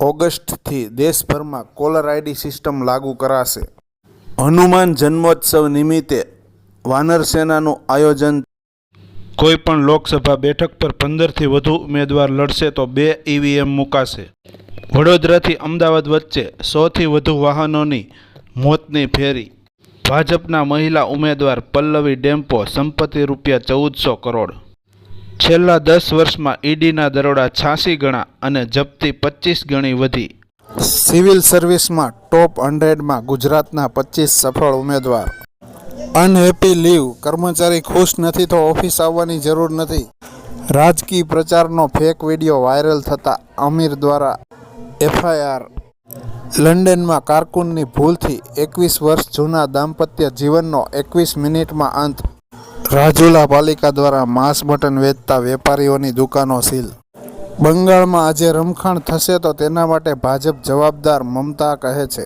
ઓગસ્ટથી દેશભરમાં caller ID system લાગુ કરાશે. હનુમાન જન્મોત્સવ નિમિત્તે વાનર સેનાનું આયોજન કોઈપણ લોકસભા બેઠક પર પંદરથી વધુ ઉમેદવાર લડશે તો બે ઈવીએમ મુકાશે. વડોદરાથી અમદાવાદ વચ્ચે સોથી વધુ વાહનોની મોતની ફેરી. ભાજપના મહિલા ઉમેદવાર પલ્લવી ડેમ્પો સંપત્તિ રૂપિયા ચૌદસો કરોડ. છેલ્લા દસ વર્ષમાં ઈડીના દરોડા છ્યાસી ગણા અને જપ્તી પચીસ ગણી વધી. સિવિલ સર્વિસમાં ટોપ હંડ્રેડમાં ગુજરાતના પચીસ સફળ ઉમેદવાર. અનહેપી લીવ, કર્મચારી ખુશ નથી તો ઓફિસ આવવાની જરૂર નથી. રાજકીય પ્રચારનો ફેક વીડિયો વાયરલ થતા અમીર દ્વારા એફઆઈઆર. લંડનમાં કારકુનની ભૂલથી એકવીસ વર્ષ જૂના દાંપત્ય જીવનનો એકવીસ મિનિટમાં અંત. રાજુલા પાલિકા દ્વારા માંસ મટન વેચતા વેપારીઓની દુકાનો સીલ. બંગાળમાં આજે રમખાણ થશે તો તેના માટે ભાજપ જવાબદાર મમતા કહે છે.